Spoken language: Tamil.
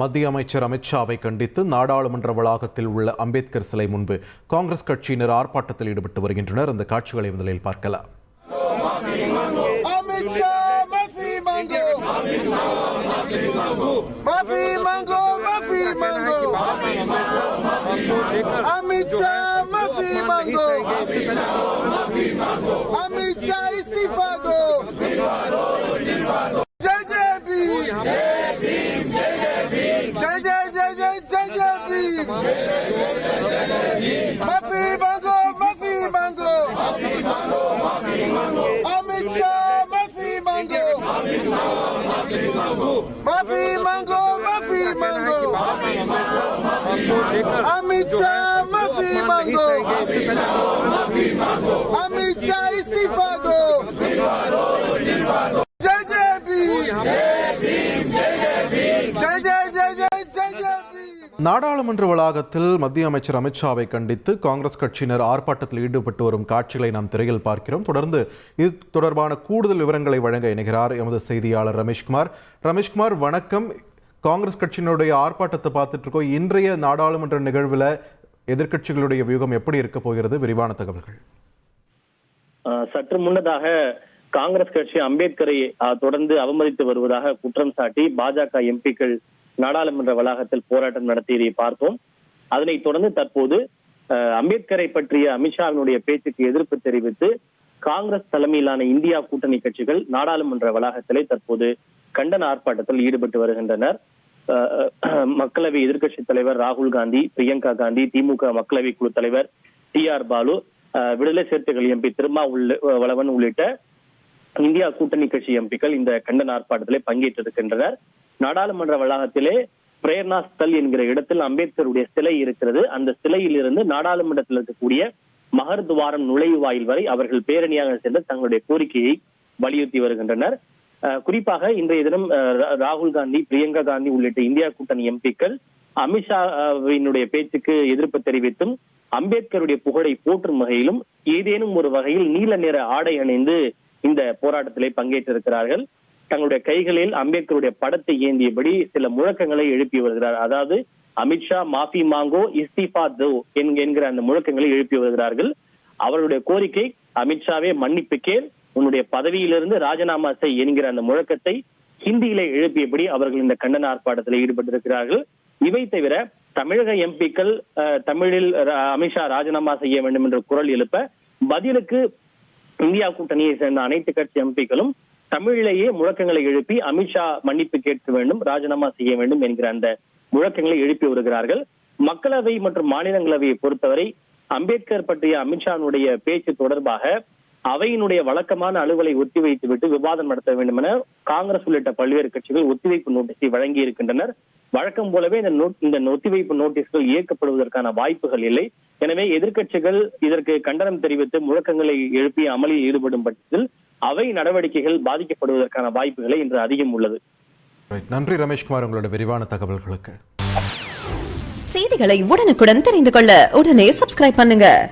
மத்திய அமைச்சர் அமித்ஷாவை கண்டித்து நாடாளுமன்ற வளாகத்தில் உள்ள அம்பேத்கர் சிலை முன்பு காங்கிரஸ் கட்சியினர் ஆர்ப்பாட்டத்தில் ஈடுபட்டு வருகின்றனர். அந்த காட்சிகளை முதலில் பார்க்கலாம். அமித்ஷா মাফি মাঙ্গো মাফি মাঙ্গো অমিত শাহ মাফি মাঙ্গো মাফি মাঙ্গো মাফি মাঙ্গো অমিত শাহ মাফি মাঙ্গো অমিত শাহ ইস্তিফা দো நாடாளுமன்ற வளாகத்தில் மத்திய அமைச்சர் அமித்ஷாவை கண்டித்து காங்கிரஸ் கட்சியினர் ஆர்ப்பாட்டத்தில் ஈடுபட்டு வரும் காட்சிகளை நாம் திரையில் பார்க்கிறோம். தொடர்ந்து இது தொடர்பான கூடுதல் விவரங்களை வழங்க இணைகிறார் எமது செய்தியாளர் ரமேஷ்குமார் ரமேஷ்குமார் வணக்கம். காங்கிரஸ் கட்சியினுடைய ஆர்ப்பாட்டத்தை பார்த்துட்டு இருக்கோம். இன்றைய நாடாளுமன்ற நிகழ்வில் எதிர்கட்சிகளுடைய வியூகம் எப்படி இருக்க போகிறது? விரிவான தகவல்கள். ஆஹ் சற்று முன்னதாக காங்கிரஸ் கட்சி அம்பேத்கரை தொடர்ந்து அவமதித்து வருவதாக குற்றம் சாட்டி பாஜக எம்பிக்கள் நாடாளுமன்ற வளாகத்தில் போராட்டம் நடத்தியதை பார்த்தோம். அதனைத் தொடர்ந்து தற்போது அம்பேத்கரை பற்றிய அமித்ஷாவினுடைய பேச்சுக்கு எதிர்ப்பு தெரிவித்து காங்கிரஸ் தலைமையிலான இந்தியா கூட்டணி கட்சிகள் நாடாளுமன்ற வளாகத்திலே தற்போது கண்டன ஆர்ப்பாட்டத்தில் ஈடுபட்டு வருகின்றனர். மக்களவை எதிர்க்கட்சி தலைவர் ராகுல் காந்தி பிரியங்கா காந்தி திமுக மக்களவை குழு தலைவர் டி ஆர் பாலு ஆஹ், விடுதலை சிறுத்தைகள் எம்பி திருமா வளவன் உள்ளிட்ட இந்தியா கூட்டணி கட்சி எம்பிக்கள் இந்த கண்டன ஆர்ப்பாட்டத்திலே பங்கேற்றிருக்கின்றனர். நாடாளுமன்ற வளாகத்திலே பிரேரணா ஸ்தல் என்கிற இடத்தில் அம்பேத்கருடைய சிலை இருக்கிறது. அந்த சிலையிலிருந்து நாடாளுமன்றத்தில் இருக்கக்கூடிய மகர் துவாரம் நுழைவாயில் வரை அவர்கள் பேரணியாக சென்று தங்களுடைய கோரிக்கையை வலியுறுத்தி வருகின்றனர். குறிப்பாக இன்றைய தினம் அஹ், ராகுல் காந்தி பிரியங்கா காந்தி உள்ளிட்ட இந்தியா கூட்டணி எம்பிக்கள் அமித்ஷாவினுடைய பேச்சுக்கு எதிர்ப்பு தெரிவித்தும் அம்பேத்கருடைய புகழை போற்றும் வகையிலும் ஏதேனும் ஒரு வகையில் நீல நிற ஆடை அணிந்து இந்த போராட்டத்திலே பங்கேற்றிருக்கிறார்கள். தங்களுடைய கைகளில் அம்பேத்கருடைய படத்தை ஏந்தியபடி சில முழக்கங்களை எழுப்பி வருகிறார். அதாவது அமித்ஷா மாஃபி மாங்கோ இஸ்திஃபா தோ என்கிற அந்த முழக்கங்களை எழுப்பி வருகிறார்கள். அவருடைய கோரிக்கை அமித்ஷாவே மன்னிப்பு கேள் உன்னுடைய பதவியிலிருந்து ராஜினாமா செய் என்கிற அந்த முழக்கத்தை ஹிந்தியிலே எழுப்பியபடி அவர்கள் இந்த கண்டன ஆர்ப்பாட்டத்தில் ஈடுபட்டிருக்கிறார்கள். இவை தவிர தமிழக எம்பிக்கள் தமிழில் அமித்ஷா ராஜினாமா செய்ய வேண்டும் என்ற குரல் எழுப்ப பதிலுக்கு இந்தியா கூட்டணியை சேர்ந்த அனைத்து கட்சி எம்பிக்களும் தமிழிலேயே முழக்கங்களை எழுப்பி அமித்ஷா மன்னிப்பு கேட்க வேண்டும் ராஜினாமா செய்ய வேண்டும் என்கிற அந்த முழக்கங்களை எழுப்பி வருகிறார்கள். மக்களவை மற்றும் மாநிலங்களவையை பொறுத்தவரை அம்பேத்கர் பற்றிய அமித்ஷாவுடைய பேச்சு தொடர்பாக அவையினுடைய வழக்கமான அலுவலை ஒத்திவைத்துவிட்டு விவாதம் நடத்த வேண்டும் என காங்கிரஸ் உள்ளிட்ட பல்வேறு கட்சிகள் ஒத்திவைப்பு நோட்டீஸை வழங்கி இருக்கின்றனர் வழக்கம் போலவே இந்த இந்த ஒத்திவைப்பு நோட்டீஸ்கள் இயக்கப்படுவதற்கான வாய்ப்புகள் இல்லை. எனவே எதிர்க்கட்சிகள் இதற்கு கண்டனம் தெரிவித்து முழக்கங்களை எழுப்பி அமளியில் ஈடுபடும் பட்சத்தில் அவை நடவடிக்கைகள் பாதிக்கப்படுவதற்கான வாய்ப்புகளை இன்று அதிகம் உள்ளது. Right. நன்றி ரமேஷ்குமார் உங்களோட விரிவான தகவல்களுக்கு. செய்திகளை உடனுக்குடன் தெரிந்து கொள்ள உடனே சப்ஸ்கிரைப் பண்ணுங்க.